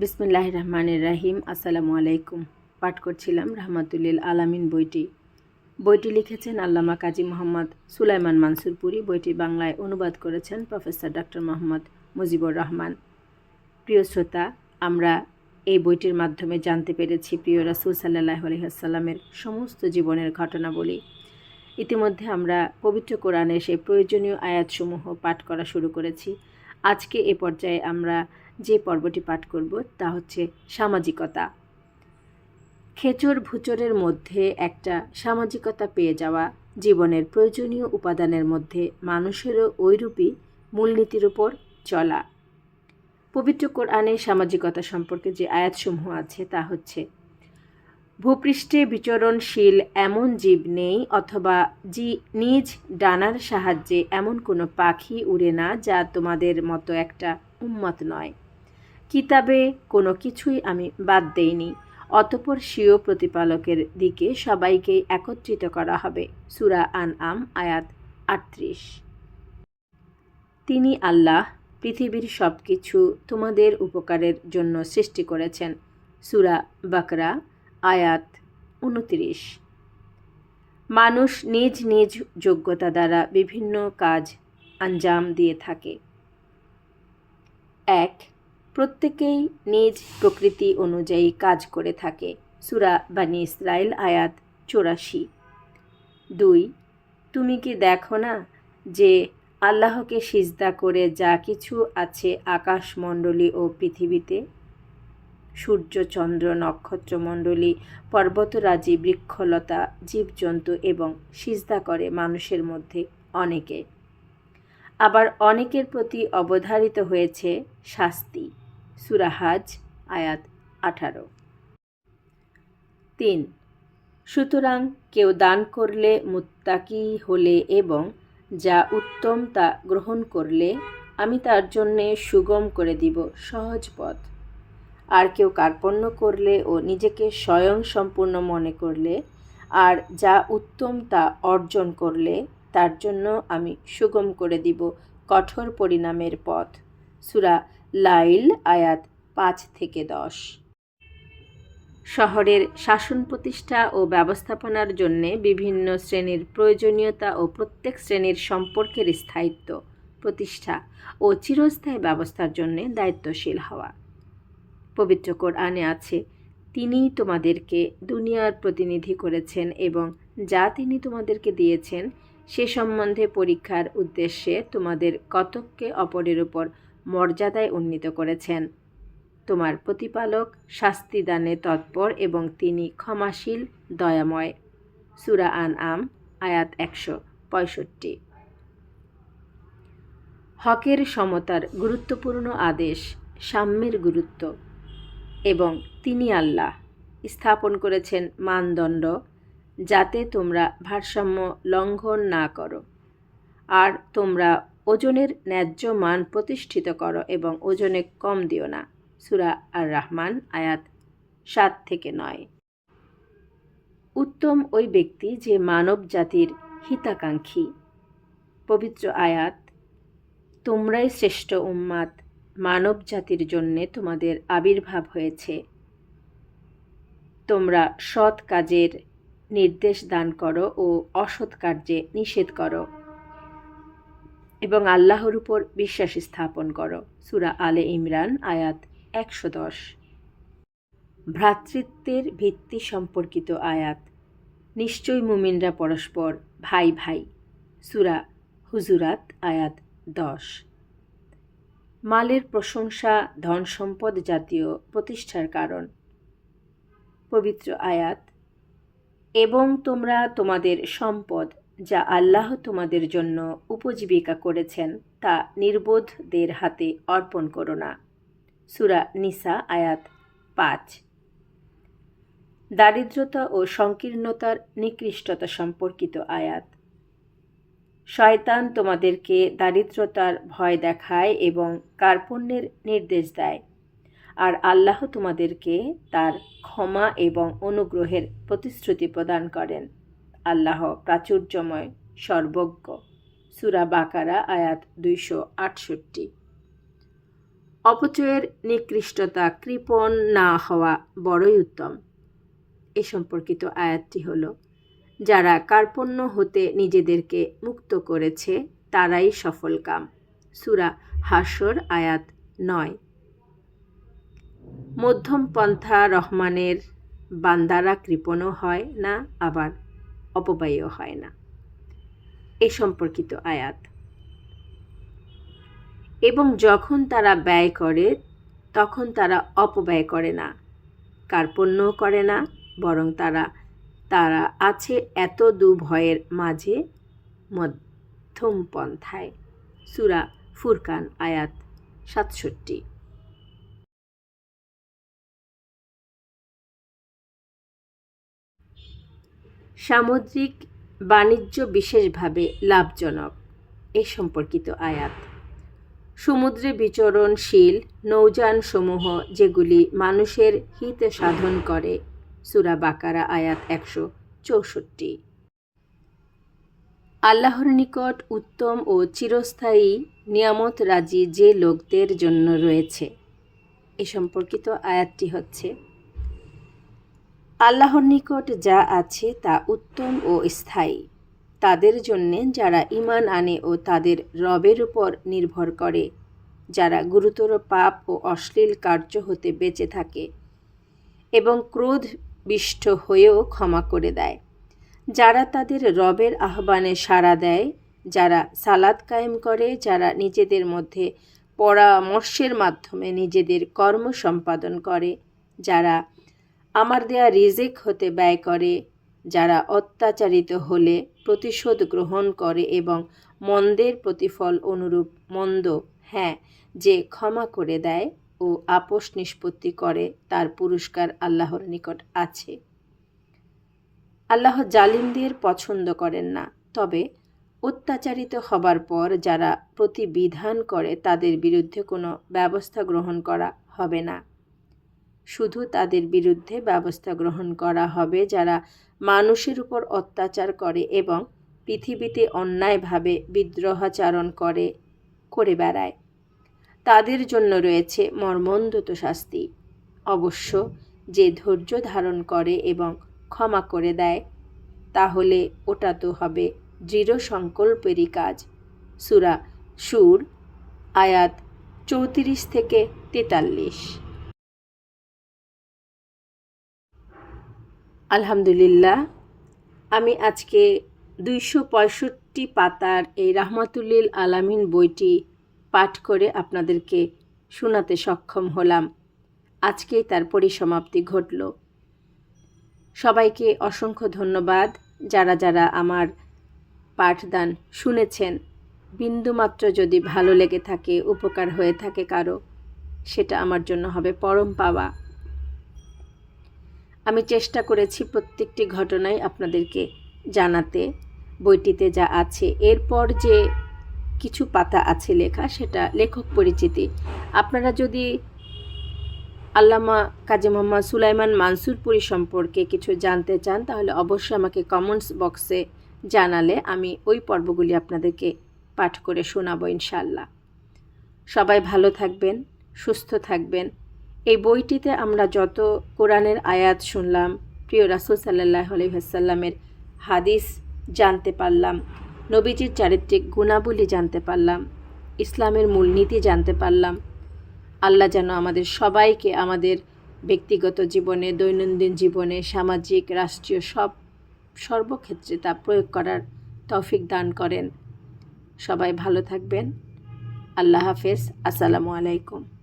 বিসমুল্লাহ রহমানের রাহিম আসসালামু আলাইকুম। পাঠ করছিলাম রহমাতুল্লিল আলামিন বইটি। বইটি লিখেছেন আল্লামা কাজী মোহাম্মদ সুলাইমান মানসুরপুরি। বইটি বাংলায় অনুবাদ করেছেন প্রফেসর ডক্টর মোহাম্মদ মুজিবুর রহমান। প্রিয় শ্রোতা, আমরা এই বইটির মাধ্যমে জানতে পেরেছি প্রিয় রাসুল সাল্লাহ আলহিহাসাল্লামের সমস্ত জীবনের ঘটনাবলী। ইতিমধ্যে আমরা পবিত্র কোরআনে সেই প্রয়োজনীয় আয়াতসমূহ পাঠ করা শুরু করেছি। আজকে এ পর্যায়ে আমরা যে পর্বটি পাঠ করব তা হচ্ছে সামাজিকতা। খেচর ভুচরের মধ্যে একটা সামাজিকতা পেয়ে যাওয়া জীবনের প্রয়োজনীয় উপাদানের মধ্যে মানুষেরও ওইরূপই মূলনীতির উপর চলা। পবিত্র কোরআনে সামাজিকতা সম্পর্কে যে আয়াতসমূহ আছে তা হচ্ছে, ভূপৃষ্ঠে বিচরণশীল এমন জীব নেই অথবা জি নিজ ডানার সাহায্যে এমন কোনো পাখি উড়ে না যা তোমাদের মতো একটা উম্মত নয়। কিতাবে কোনো কিছুই আমি বাদ দেইনি। অতপর স্বীয় প্রতিপালকের দিকে সবাইকে একত্রিত করা হবে। সুরা আন আম আয়াত আটত্রিশ। তিনি আল্লাহ, পৃথিবীর সব কিছু তোমাদের উপকারের জন্য সৃষ্টি করেছেন। সুরা বাকরা, আয়াত উনত্রিশ। মানুষ নিজ নিজ যোগ্যতা দ্বারা বিভিন্ন কাজ আঞ্জাম দিয়ে থাকে। এক প্রত্যেকেই নিজ প্রকৃতি অনুযায়ী কাজ করে থাকে। সুরা বানি ইসরায়েল আয়াত চৌরাশি। দুই, তুমি কি দেখো না যে আল্লাহকে সিজদা করে যা কিছু আছে আকাশমণ্ডলী ও পৃথিবীতে? সূর্য, চন্দ্র, নক্ষত্রমণ্ডলী, পর্বতরাজি, বৃক্ষলতা, জীবজন্তু এবং সিজদা করে মানুষের মধ্যে অনেকে। আবার অনেকের প্রতি অবধারিত হয়েছে শাস্তি। সুরাহাজ আয়াত আঠারো। তিন, সুতরাং কেউ দান করলে মুত্তাকি হলে এবং যা উত্তম তা গ্রহণ করলে আমি তার জন্যে সুগম করে দিব সহজ পথ। আর কেউ কার্পণ্য করলে ও নিজেকে স্বয়ং সম্পূর্ণ মনে করলে, আর যা উত্তম তা অর্জন করলে, তার জন্য আমি সুগম করে দিব কঠোর পরিণামের পথ। সুরা লাইল আয়াত পাঁচ থেকে দশ। শহরের শাসন প্রতিষ্ঠা ও ব্যবস্থাপনার জন্যে বিভিন্ন শ্রেণির প্রয়োজনীয়তা ও প্রত্যেক শ্রেণির সম্পর্কের স্থায়িত্ব, প্রতিষ্ঠা ও চিরস্থায়ী ব্যবস্থার জন্যে দায়িত্বশীল হওয়া। পবিত্র কোরআনে আছে তিনি তোমাদেরকে দুনিয়ার প্রতিনিধি করেছেন এবং যা তিনি তোমাদেরকে দিয়েছেন, সে সম্বন্ধে পরীক্ষার উদ্দেশ্যে তোমাদের কতককে অপরের উপর মর্যাদায় উন্নীত করেছেন। তোমার প্রতিপালক, শাস্তিদানে তৎপর এবং তিনি ক্ষমাশীল, দয়াময়। সুরা আন আম আয়াত একশো পঁয়ষট্টি। হকের সমতার গুরুত্বপূর্ণ আদেশ, সাম্যের গুরুত্ব এবং তিনি আল্লাহ স্থাপন করেছেন মানদণ্ড যাতে তোমরা ভারসাম্য লঙ্ঘন না করো। আর তোমরা ওজনের ন্যায্য মান প্রতিষ্ঠিত করো এবং ওজনে কম দিও না। সুরা আর রহমান আয়াত সাত থেকে নয়। উত্তম ওই ব্যক্তি যে মানব জাতির হিতাকাঙ্ক্ষী। পবিত্র আয়াত, তোমরাই শ্রেষ্ঠ উম্মাদ মানব জাতির জন্যে তোমাদের আবির্ভাব হয়েছে। তোমরা সৎ কাজের নির্দেশ দান করো ও অসৎ কার্যে নিষেধ করো। এবং আল্লাহর উপর বিশ্বাস স্থাপন করো। সুরা আলে ইমরান, আয়াত একশো দশ। ভ্রাতৃত্বের ভিত্তি সম্পর্কিত আয়াত। নিশ্চয় মুমিনরা পরস্পর ভাই ভাই। সুরা হুজুরাত, আয়াত দশ। মালের প্রশংসা, ধন সম্পদ জাতীয় প্রতিষ্ঠার কারণ। পবিত্র আয়াত। এবং তোমরা তোমাদের সম্পদ যা আল্লাহ তোমাদের জন্য উপজীবিকা করেছেন, তা নির্বোধদের হাতে অর্পণ করো না। সুরা নিসা, আয়াত পাঁচ। দারিদ্রতা ও সংকীর্ণতার নিকৃষ্টতা সম্পর্কিত আয়াত। শয়তান তোমাদেরকে দারিদ্রতার ভয় দেখায় এবং কার্পণ্যের নির্দেশ দেয়, আর আল্লাহ তোমাদেরকে তার ক্ষমা এবং অনুগ্রহের প্রতিশ্রুতি প্রদান করেন। আল্লাহ প্রাচুর্যময়, সর্বজ্ঞ। সুরা বাকারা, আয়াত দুইশো আটষট্টি। অপচয়ের নিকৃষ্টতা কৃপণ না হওয়া বড়ই উত্তম। এ সম্পর্কিত আয়াতটি হল, যারা কার্পণ্য হতে নিজেদেরকে মুক্ত করেছে, তারাই সফল কাম। সুরা হাসর আয়াত নয়। মধ্যম পন্থা রহমানের বান্দারা কৃপণও হয় না আবার। অপব্যয়ও হয় না। এ সম্পর্কিত আয়াত। এবং যখন তারা ব্যয় করে, তখন তারা অপব্যয় করে না, কার্পণ্যও করে না, বরং তারা তারা আছে এত দুভয়ের মাঝে মধ্যম পন্থায় সুরা ফুরকান আয়াত সাতষট্টি। সামুদ্রিক বাণিজ্য বিশেষভাবে লাভজনক। এ সম্পর্কিত আয়াত। সমুদ্রে বিচরণশীল নৌযানসমূহ যেগুলি মানুষের হিত সাধন করে, সুরা বাকারা আয়াত একশো চৌষট্টি। আল্লাহর নিকট উত্তম ও চিরস্থায়ী নিয়ামত রাজি যে লোকদের জন্য রয়েছে। এ সম্পর্কিত আয়াতটি হচ্ছে আল্লাহর নিকট যা আছে তা উত্তম ও স্থায়ী। তাদের জন্যে যারা ইমান আনে ও তাদের রবের উপর নির্ভর করে, যারা গুরুতর পাপ ও অশ্লীল কার্য হতে বেঁচে থাকে এবং ক্রোধ বিষ্ট হয়েও ক্ষমা করে দেয়। যারা তাদের রবের আহ্বানে সাড়া দেয়, যারা সালাদ কায়েম করে, যারা নিজেদের মধ্যে পরামর্শের মাধ্যমে নিজেদের কর্ম সম্পাদন করে, যারা আমার দেয়া রিজেক হতে ব্যয় করে, যারা অত্যাচারিত হলে প্রতিশোধ গ্রহণ করে এবং মন্দের প্রতিফল অনুরূপ মন্দ হ্যাঁ যে ক্ষমা করে দেয় ও আপোষ নিষ্পত্তি করে, তার পুরস্কার আল্লাহর নিকট আছে। আল্লাহ জালিমদের পছন্দ করেন না, তবে অত্যাচারিত হবার পর যারা প্রতিবিধান করে, তাদের বিরুদ্ধে কোনো ব্যবস্থা গ্রহণ করা হবে না। শুধু তাদের বিরুদ্ধে ব্যবস্থা গ্রহণ করা হবে যারা মানুষের উপর অত্যাচার করে এবং পৃথিবীতে অন্যায়ভাবে বিদ্রোহাচারণ করে করে বেড়ায়। তাদের জন্য রয়েছে মর্মন্দত শাস্তি। অবশ্য যে ধৈর্য ধারণ করে এবং ক্ষমা করে দেয়, তাহলে ওটা তো হবে দৃঢ় সংকল্পেরই কাজ। সুরা সুর, আয়াত চৌত্রিশ থেকে তেতাল্লিশ। আলহামদুলিল্লাহ। আমি আজকে দুইশো পঁয়ষট্টি পাতার এই রাহমাতুল্লিল আলামিন বইটি পাঠ করে আপনাদেরকে শোনাতে সক্ষম হলাম। আজকেই তার পরিসমাপ্তি ঘটল। সবাইকে অসংখ্য ধন্যবাদ। যারা যারা আমার পাঠদান শুনেছেন, বিন্দুমাত্র যদি ভালো লেগে থাকে, উপকার হয়ে থাকে কারও, সেটা আমার জন্য হবে পরম পাওয়া। আমি চেষ্টা করেছি প্রত্যেকটি ঘটনাই আপনাদেরকে জানাতে, বইটিতে যা আছে। এরপর যে কিছু পাতা আছে লেখা, সেটা লেখক পরিচিতি। আপনারা যদি আল্লামা কাজী মোহাম্মদ সুলাইমান মানসুরপুরি সম্পর্কে কিছু জানতে চান, তাহলে অবশ্যই আমাকে কমেন্টস বক্সে জানালে আমি ওই পর্বগুলি আপনাদেরকে পাঠ করে শোনাবো ইনশাল্লাহ সবাই ভালো থাকবেন, সুস্থ থাকবেন। এই বইটিতে আমরা যত কোরআনের আয়াত শুনলাম, প্রিয় রাসুল সাল্লাহ আলহিহাসাল্লামের হাদিস জানতে পারলাম, নবীজির চারিত্রিক গুণাবলী জানতে পারলাম, ইসলামের মূলনীতি জানতে পারলাম, আল্লাহ যেন আমাদের সবাইকে আমাদের ব্যক্তিগত জীবনে, দৈনন্দিন জীবনে, সামাজিক, রাষ্ট্রীয় সব সর্বক্ষেত্রে তা প্রয়োগ করার তৌফিক দান করেন। সবাই ভালো থাকবেন। আল্লাহ হাফেজ। আসসালামু আলাইকুম।